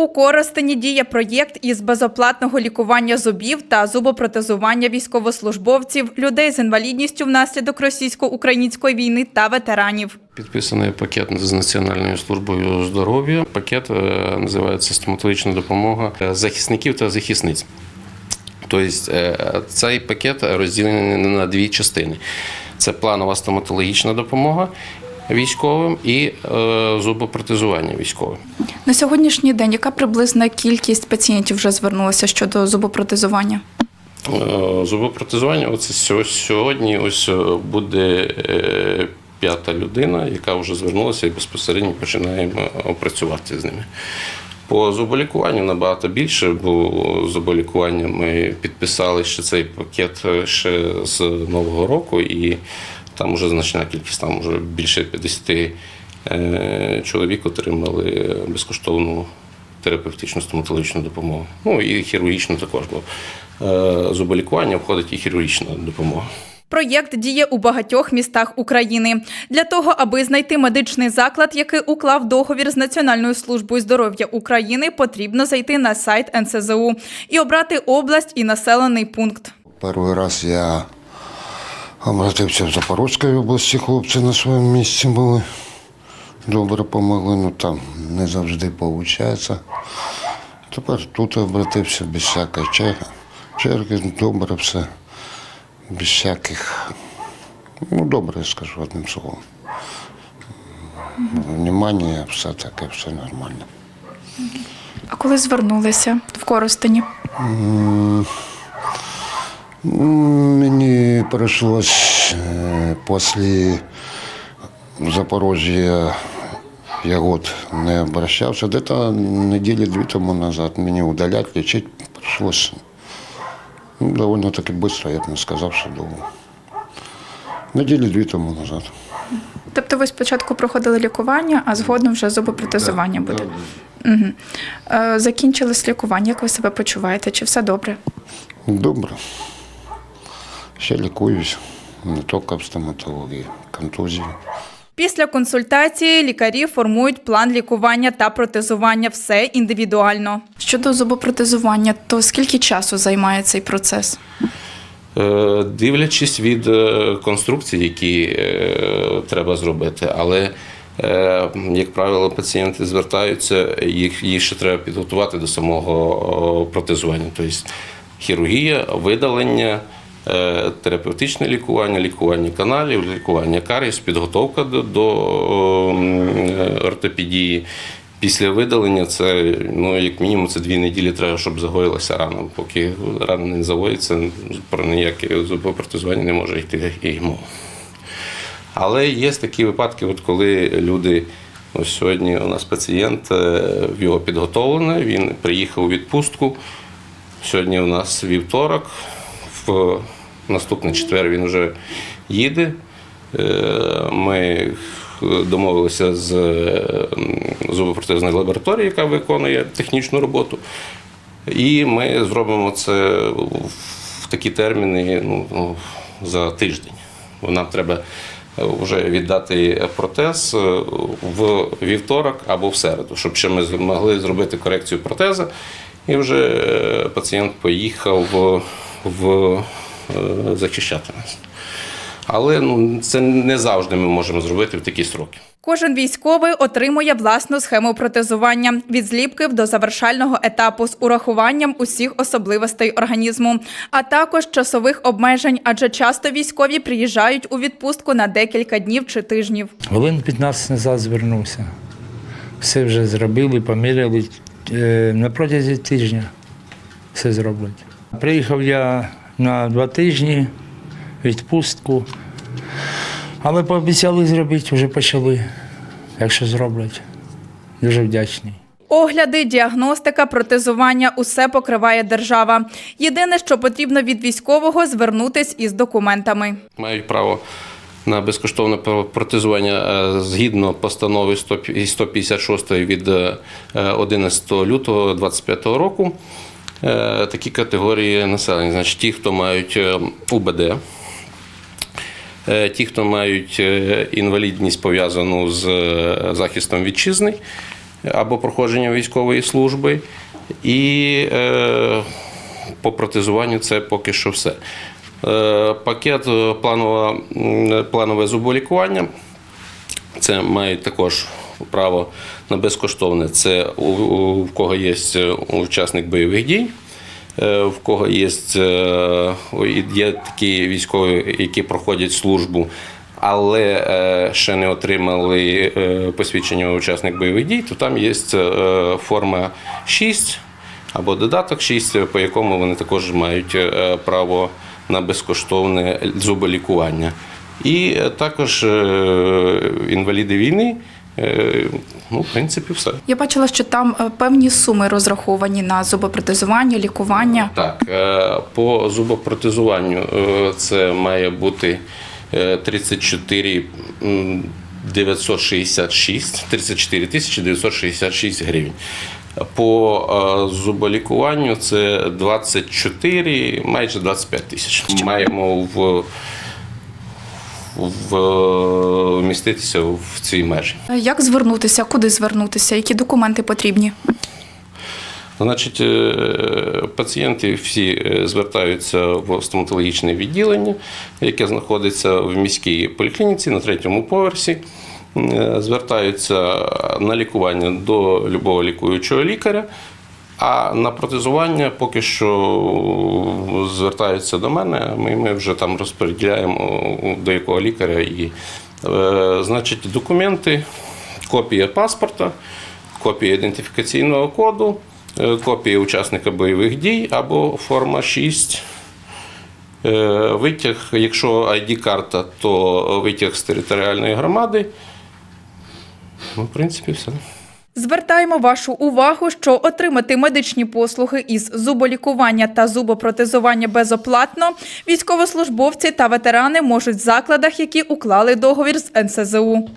У Коростені діє проєкт із безоплатного лікування зубів та зубопротезування військовослужбовців, людей з інвалідністю внаслідок російсько-української війни та ветеранів. Підписаний пакет з Національною службою здоров'я. Пакет е, називається стоматологічна допомога захисників та захисниць. Тобто е, цей пакет розділений на дві частини: це планова стоматологічна допомога військовим і е, зубопротезування військовим. На сьогоднішній день яка приблизна кількість пацієнтів вже звернулася щодо зубопротезування? Е, Зубопротезування оце сьогодні ось е, буде п'ята людина, яка вже звернулася і безпосередньо починаємо опрацювати з ними. По зуболікуванню набагато більше, бо зуболікування ми підписали ще цей пакет ще з Нового року, і там вже значна кількість, там вже більше 50 е, чоловік отримали безкоштовну терапевтичну стоматологічну допомогу. Ну і хірургічну також, бо е, зуболікування входить і хірургічна допомога. Проєкт діє у багатьох містах України. Для того, аби знайти медичний заклад, який уклав договір з Національною службою здоров'я України, потрібно зайти на сайт НСЗУ і обрати область і населений пункт. Перший раз я обратився в Запорізькій області, хлопці на своєму місці були. Добре допомогли, ну там не завжди виходить. Тепер тут обратився без всякої черги. Черги, добре все. Без всяких. Ну, добре, я скажу одним словом. Внимання, все таке, все нормально. А коли звернулися в Коростені? Мені прийшлось е, після Запорожжя я год не обращався. Десь неділі дві тому назад мені удалять, лічити прийшлось ну, доволі таки швидко, я б не сказав, що довго. Неділі дві тому назад. Тобто ви спочатку проходили лікування, а згодом вже зубопротезування буде. Угу. Е, закінчилось лікування. Як ви себе почуваєте? Чи все добре? Добре. Ще лікуюсь, не тільки в стоматології, контузії. Після консультації лікарі формують план лікування та протезування. Все індивідуально. Щодо зубопротезування, то скільки часу займає цей процес? Е, Дивлячись від е, конструкцій, які е, треба зробити, але як правило, пацієнти звертаються, їх, ще треба підготувати до самого протезування. Тобто хірургія, видалення, терапевтичне лікування, лікування каналів, лікування каріс, підготовка до, е, ортопедії. Після видалення це ну як мінімум це дві неділі треба, щоб загоїлася рана. Поки рана не загоїться, про ніяке зубопротезування не може йти і. Але є такі випадки, от коли люди, ось сьогодні у нас пацієнт, е, його підготовлений, він приїхав у відпустку. Сьогодні у нас вівторок, в наступний четвер він вже їде. Е, Ми домовилися з зубопротезної лабораторії, яка виконує технічну роботу. І ми зробимо це в такі терміни ну, ну, за тиждень. Нам треба вже віддати протез е, в вівторок або в середу, щоб ще ми змогли зробити корекцію протеза. І вже е, пацієнт поїхав в, е, захищати нас. Але ну, це не завжди ми можемо зробити в такі строки. Кожен військовий отримує власну схему протезування від зліпків до завершального етапу з урахуванням усіх особливостей організму, а також часових обмежень, адже часто військові приїжджають у відпустку на декілька днів чи тижнів. Хвилин 15 назад звернувся. Все вже зробили, поміряли. Е, На протязі тижня все зроблять. Приїхав я на два тижні відпустку, але пообіцяли зробити, вже почали. Якщо зроблять, дуже вдячний. Огляди, діагностика, протезування усе покриває держава. Єдине, що потрібно від військового звернутись із документами. мають право на безкоштовне протезування е, згідно постанови 156 від е, 11 лютого 2025 року. Е, Такі категорії населення, значить, ті, хто мають е, УБД, е, ті, хто мають інвалідність пов'язану з захистом вітчизни, або проходження військової служби. І по протезуванню це поки що все. Пакет планове, планове зуболікування. Це мають також право на безкоштовне. Це у, кого є е, учасник бойових дій, е, в кого є, е, є такі військові, які проходять службу, але ще не отримали посвідчення учасник бойових дій, то там є форма 6 або додаток 6, по якому вони також мають право на безкоштовне зуболікування. І е, також е, інваліди війни, е, ну, в принципі, все. Я бачила, що там певні суми розраховані на зубопротезування, лікування. Так, по зубопротезуванню це має бути е, 34 м, 966, 34 тисячі 966 гривень. По зуболікуванню це 24, майже 25 тисяч. Маємо в, вміститися в цій межі. Е, Як звернутися, куди звернутися, які документи потрібні? Значить, е, пацієнти всі е, звертаються в стоматологічне відділення, яке знаходиться в міській поліклініці на третьому поверсі. Звертаються на лікування до любого лікуючого лікаря. А на протезування поки що звертаються до мене. Ми, ми вже там розподіляємо до якого лікаря. І, е, значить, документи, копія паспорта, копія ідентифікаційного коду, е, копія учасника бойових дій або форма 6. Е, Витяг, якщо ID-карта, то витяг з територіальної громади. Ну, в принципі, все. Звертаємо вашу увагу, що отримати медичні послуги із зуболікування та зубопротезування безоплатно військовослужбовці та ветерани можуть в закладах, які уклали договір з НСЗУ.